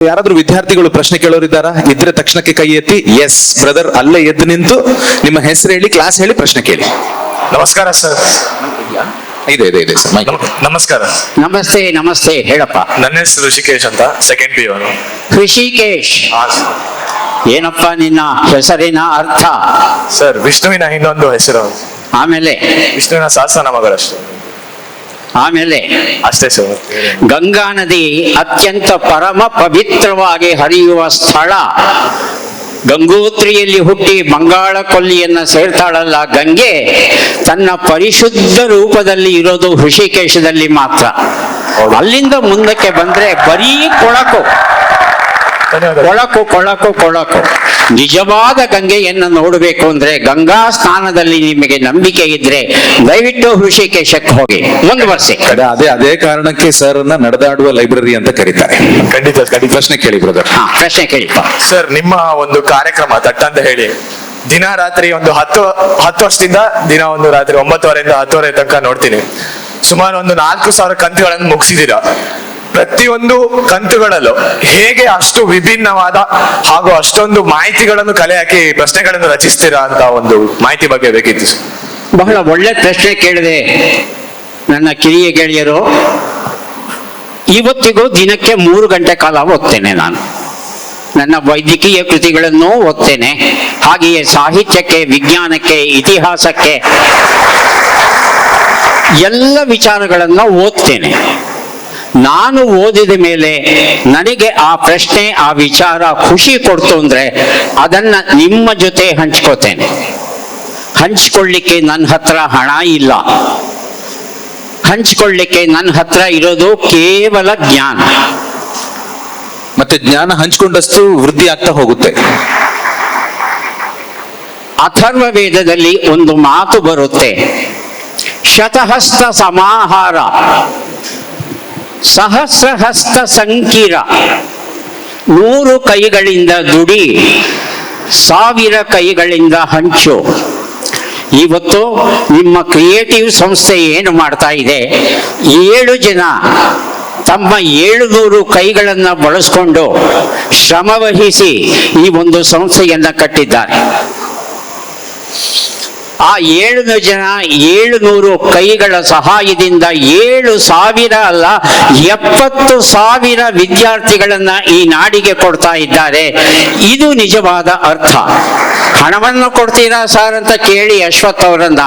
ಯಾರಾದ್ರೂ ವಿದ್ಯಾರ್ಥಿಗಳು ಪ್ರಶ್ನೆ ಕೇಳೋರಿದ್ದಾರಾ? ಇದ್ರೆ ತಕ್ಷಣಕ್ಕೆ ಕೈ ಎತ್ತಿ ಎಸ್ ಬ್ರದರ್ ಅಲ್ಲೇ ಎದ್ದು ನಿಂತು ನಿಮ್ಮ ಹೆಸರು ಹೇಳಿ ಕ್ಲಾಸ್ ಹೇಳಿ ಪ್ರಶ್ನೆ ಕೇಳಿ. ನಮಸ್ಕಾರ ಸರ್ ಇದೆ ಇದೆ ಇದೆ ಸರ್ ಮೈಕ್ ನಮಸ್ಕಾರ. ನಮಸ್ತೆ ನಮಸ್ತೆ ಹೇಳಪ್ಪ. ನನ್ನ ಹೆಸರು ಋಷಿಕೇಶ್ ಅಂತ ಸೆಕೆಂಡ್ ಪಿ ಅವನು ಋಷಿಕೇಶ್ ಏನಪ್ಪ ನಿನ್ನ ಹೆಸರಿನ ಅರ್ಥ? ಸರ್ ವಿಷ್ಣುವಿನ ಇನ್ನೊಂದು ಹೆಸರು ಆಮೇಲೆ? ವಿಷ್ಣುವಿನ ಸಹಸ್ರನಾಮಗಳಷ್ಟೇ ಆಮೇಲೆ ಅಷ್ಟೇ ಸರ್. ಗಂಗಾ ನದಿ ಅತ್ಯಂತ ಪರಮ ಪವಿತ್ರವಾಗಿ ಹರಿಯುವ ಸ್ಥಳ. ಗಂಗೋತ್ರಿಯಲ್ಲಿ ಹುಟ್ಟಿ ಬಂಗಾಳ ಕೊಲ್ಲಿಯನ್ನ ಸೇರ್ತಾಳಲ್ಲ ಗಂಗೆ ತನ್ನ ಪರಿಶುದ್ಧ ರೂಪದಲ್ಲಿ ಇರೋದು ಋಷಿಕೇಶದಲ್ಲಿ ಮಾತ್ರ. ಅಲ್ಲಿಂದ ಮುಂದಕ್ಕೆ ಬಂದ್ರೆ ಬರೀ ಕೊಳಕು. ಕೊಳಕು ಕೊಳಕು ಕೊಳಕು. ನಿಜವಾದ ಗಂಗೆಯನ್ನು ನೋಡಬೇಕು ಅಂದ್ರೆ ಗಂಗಾ ಸ್ನಾನದಲ್ಲಿ ನಿಮಗೆ ನಂಬಿಕೆ ಇದ್ರೆ ದಯವಿಟ್ಟು ಹೃಷಿಕೇಶಕ್ಕೆ ಹೋಗಿ. ಒಂದು ಅದೇ ಅದೇ ಅದೇ ಕಾರಣಕ್ಕೆ ಸರ್ ಅನ್ನ ನಡೆದಾಡುವ ಲೈಬ್ರರಿ ಅಂತ ಕರೀತಾರೆ. ಖಂಡಿತ ಖಂಡಿತ. ಪ್ರಶ್ನೆ ಕೇಳಿ ಬ್ರದರ್ ಹಾ ಪ್ರಶ್ನೆ ಕೇಳಿ. ಸರ್ ನಿಮ್ಮ ಒಂದು ಕಾರ್ಯಕ್ರಮ ತಟ್ಟ ಅಂತ ಹೇಳಿ. ದಿನ ರಾತ್ರಿ ಒಂದು ಹತ್ತು ಹತ್ತು ವರ್ಷದಿಂದ ದಿನ ಒಂದು ರಾತ್ರಿ ಒಂಬತ್ತುವರೆಯಿಂದ ಹತ್ತುವರೆ ತನಕ ನೋಡ್ತೀನಿ. ಸುಮಾರು ಒಂದು ನಾಲ್ಕು ಸಾವಿರ ಕಂತುಗಳನ್ನು ಮುಗಿಸಿದ್ದೀರಾ. ಪ್ರತಿಯೊಂದು ಕಂತುಗಳಲ್ಲೂ ಹೇಗೆ ಅಷ್ಟು ವಿಭಿನ್ನವಾದ ಹಾಗೂ ಅಷ್ಟೊಂದು ಮಾಹಿತಿಗಳನ್ನು ಕಲೆ ಹಾಕಿ ಪ್ರಶ್ನೆಗಳನ್ನು ರಚಿಸ್ತೀರಾ ಅಂತ ಒಂದು ಮಾಹಿತಿ ಬಗ್ಗೆ ಬೇಕಿತ್ತು ಬಹಳ ಒಳ್ಳೆ ಪ್ರಶ್ನೆ ಕೇಳಿದೆ ನನ್ನ ಕಿರಿಯ ಗೆಳೆಯರು. ಇವತ್ತಿಗೂ ದಿನಕ್ಕೆ ಮೂರು ಗಂಟೆ ಕಾಲ ಓದ್ತೇನೆ ನಾನು. ನನ್ನ ವೈದ್ಯಕೀಯ ಕೃತಿಗಳನ್ನು ಓದ್ತೇನೆ. ಹಾಗೆಯೇ ಸಾಹಿತ್ಯಕ್ಕೆ, ವಿಜ್ಞಾನಕ್ಕೆ, ಇತಿಹಾಸಕ್ಕೆ ಎಲ್ಲ ವಿಚಾರಗಳನ್ನು ಓದ್ತೇನೆ. ನಾನು ಓದಿದ ಮೇಲೆ ನನಗೆ ಆ ಪ್ರಶ್ನೆ ಆ ವಿಚಾರ ಖುಷಿ ಕೊಡ್ತು ಅಂದ್ರೆ ಅದನ್ನ ನಿಮ್ಮ ಜೊತೆ ಹಂಚ್ಕೋತೇನೆ. ಹಂಚ್ಕೊಳ್ಳಿಕ್ಕೆ ನನ್ನ ಹತ್ರ ಹಣ ಇಲ್ಲ. ಹಂಚ್ಕೊಳ್ಳಿಕ್ಕೆ ನನ್ನ ಹತ್ರ ಇರೋದು ಕೇವಲ ಜ್ಞಾನ. ಮತ್ತೆ ಜ್ಞಾನ ಹಂಚ್ಕೊಂಡಷ್ಟು ವೃದ್ಧಿ ಆಗ್ತಾ ಹೋಗುತ್ತೆ. ಅಥರ್ವ ವೇದದಲ್ಲಿ ಒಂದು ಮಾತು ಬರುತ್ತೆ ಶತಹಸ್ತ ಸಮಾಹಾರ. ಸಹಸ್ರಹಸ್ತ ಸಂಕೀರ ನೂರು ಕೈಗಳಿಂದ ದುಡಿ ಸಾವಿರ ಕೈಗಳಿಂದ ಹಂಚು. ಇವತ್ತು ನಿಮ್ಮ ಕ್ರಿಯೇಟಿವ್ ಸಂಸ್ಥೆ ಏನು ಮಾಡ್ತಾ ಇದೆ? ಏಳು ಜನ ತಮ್ಮ ಏಳುನೂರು ಕೈಗಳನ್ನು ಬಳಸ್ಕೊಂಡು ಶ್ರಮವಹಿಸಿ ಈ ಒಂದು ಸಂಸ್ಥೆಯನ್ನು ಕಟ್ಟಿದ್ದಾರೆ. ಆ ಏಳು ಜನ ಏಳು ನೂರು ಕೈಗಳ ಸಹಾಯದಿಂದ ಏಳು ಸಾವಿರ ಅಲ್ಲ, ಎಪ್ಪತ್ತು ಸಾವಿರ ವಿದ್ಯಾರ್ಥಿಗಳನ್ನ ಈ ನಾಡಿಗೆ ಕೊಡ್ತಾ ಇದ್ದಾರೆ. ಇದು ನಿಜವಾದ ಅರ್ಥ. ಹಣವನ್ನು ಕೊಡ್ತೀರಾ ಸರ್ ಅಂತ ಕೇಳಿ ಅಶ್ವಥ್ ಅವರನ್ನ.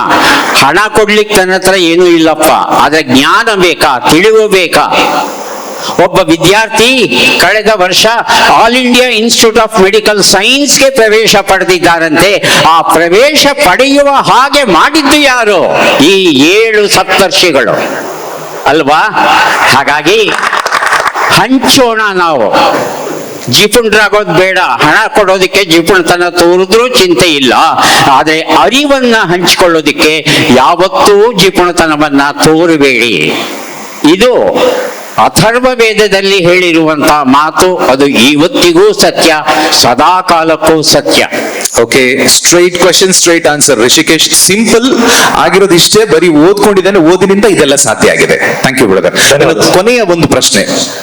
ಹಣ ಕೊಡ್ಲಿಕ್ಕೆ ನನ್ನ ಹತ್ರ ಏನೂ ಇಲ್ಲಪ್ಪ. ಆದ್ರೆ ಜ್ಞಾನ ಬೇಕಾ? ತಿಳಿವು ಬೇಕಾ? ಒಬ್ಬ ವಿದ್ಯಾರ್ಥಿ ಕಳೆದ ವರ್ಷ all India institute of medical ಸೈನ್ಸ್ಗೆ ಪ್ರವೇಶ ಪಡೆದಿದ್ದಾರಂತೆ. ಆ ಪ್ರವೇಶ ಪಡೆಯುವ ಹಾಗೆ ಮಾಡಿದ್ದು ಯಾರು? ಈ ಏಳು ಸಪ್ತರ್ಷಿಗಳು. ಅಲ್ವಾ? ಹಾಗಾಗಿ ಹಂಚೋಣ ನಾವು. ಜಿಪುಣರಾಗೋದು ಬೇಡ. ಹಣ ಕೊಡೋದಕ್ಕೆ ಜಿಪುಣತನ ತೋರಿದ್ರೂ ಚಿಂತೆ ಇಲ್ಲ. ಆದರೆ ಅರಿವನ್ನ ಹಂಚಿಕೊಳ್ಳೋದಿಕ್ಕೆ ಯಾವತ್ತೂ ಜಿಪುಣತನವನ್ನ ತೋರಬೇಡಿ. ಇದು ಅಥರ್ವ ವೇದದಲ್ಲಿ ಹೇಳಿರುವಂತಹ ಮಾತು ಅದು ಇವತ್ತಿಗೂ ಸತ್ಯ ಸದಾ ಕಾಲಕ್ಕೂ ಸತ್ಯ. Okay straight question straight answer Rishikesh simple ಆಗಿರೋದು ಇಷ್ಟೇ ಬರೀ ಓದ್ಕೊಂಡಿದ್ದಾನೆ ಓದಿನಿಂದ ಇದೆಲ್ಲ ಸಾಧ್ಯ ಆಗಿದೆ. Thank you brother. ಕೊನೆಯ ಒಂದು ಪ್ರಶ್ನೆ.